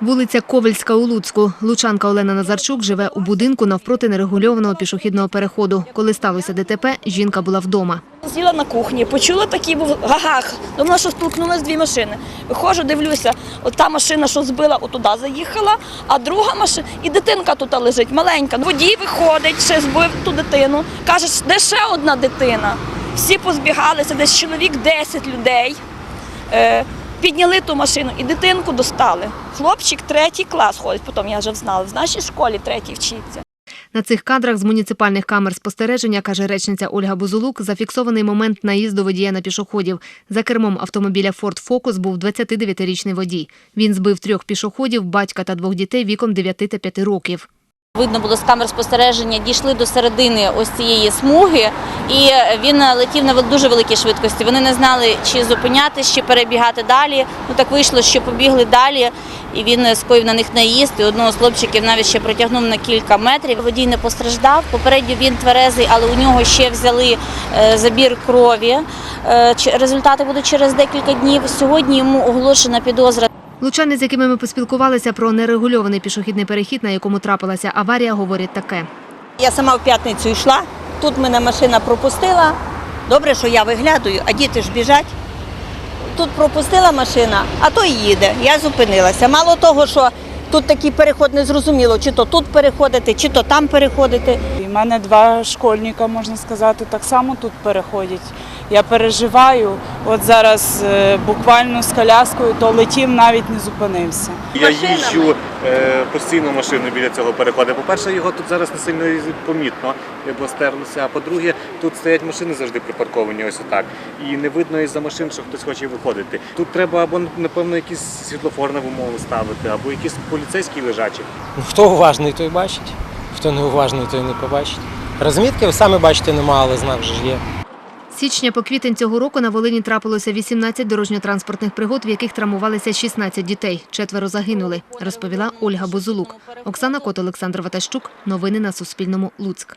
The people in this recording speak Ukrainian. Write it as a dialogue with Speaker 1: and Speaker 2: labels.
Speaker 1: Вулиця Ковельська у Луцьку. Лучанка Олена Назарчук живе у будинку навпроти нерегульованого пішохідного переходу. Коли сталося ДТП, жінка була вдома.
Speaker 2: Сіла на кухні, почула такий був гагах. Думала, що столкнулись дві машини. Виходжу, дивлюся, от та машина, що збила, отуди заїхала, а друга машина, і дитинка тут лежить, маленька. Водій виходить, ще збив ту дитину. Каже, де ще одна дитина. Всі позбігалися, десь чоловік 10 людей. Підняли ту машину і дитинку достали. Хлопчик третій клас ходить, потім я вже знала, в нашій школі третій вчиться.
Speaker 1: На цих кадрах з муніципальних камер спостереження, каже речниця Ольга Бузулук, зафіксований момент наїзду водія на пішоходів. За кермом автомобіля Ford Focus був 29-річний водій. Він збив трьох пішоходів, батька та двох дітей віком 9 та 5 років.
Speaker 3: Видно було з камер спостереження, дійшли до середини ось цієї смуги, і він летів на дуже великій швидкості. Вони не знали, чи зупинятися, чи перебігати далі. Ну так вийшло, що побігли далі, і він скоїв на них наїзд. І одного з хлопчиків навіть ще протягнув на кілька метрів. Водій не постраждав. Попередньо він тверезий, але у нього ще взяли е, забір крові. Е, Результати будуть через декілька днів. Сьогодні йому оголошена підозра.
Speaker 1: Лучани, з якими ми поспілкувалися про нерегульований пішохідний перехід, на якому трапилася аварія, говорять таке.
Speaker 4: Я сама в п'ятницю йшла, тут мене машина пропустила. Добре, що я виглядаю, а діти ж біжать. Тут пропустила машина, а то й їде. Я зупинилася. Мало того, що тут такий переход не зрозуміло, чи то тут переходити, чи то там переходити.
Speaker 5: У мене два школьника, можна сказати, так само тут переходять. Я переживаю. От зараз е, буквально з коляскою, то летів, навіть не зупинився.
Speaker 6: Я їжджу е, постійно машиною біля цього переходу. По-перше, його тут зараз не сильно помітно, бо стерлося. А по-друге, тут стоять машини завжди припарковані ось отак. І не видно із-за машин, що хтось хоче виходити. Тут треба або, напевно, якісь світлофорні вимови ставити, або якісь поліцейські лежачі.
Speaker 7: Хто уважний, той бачить, хто не уважний, той не побачить. Розмітки ви самі бачите нема, але знак вже є.
Speaker 1: З січня по квітень цього року на Волині трапилося 18 дорожньо-транспортних пригод, в яких травмувалися 16 дітей. Четверо загинули, розповіла Ольга Бузулук. Оксана Кот, Олександр Ватащук. Новини на Суспільному. Луцьк.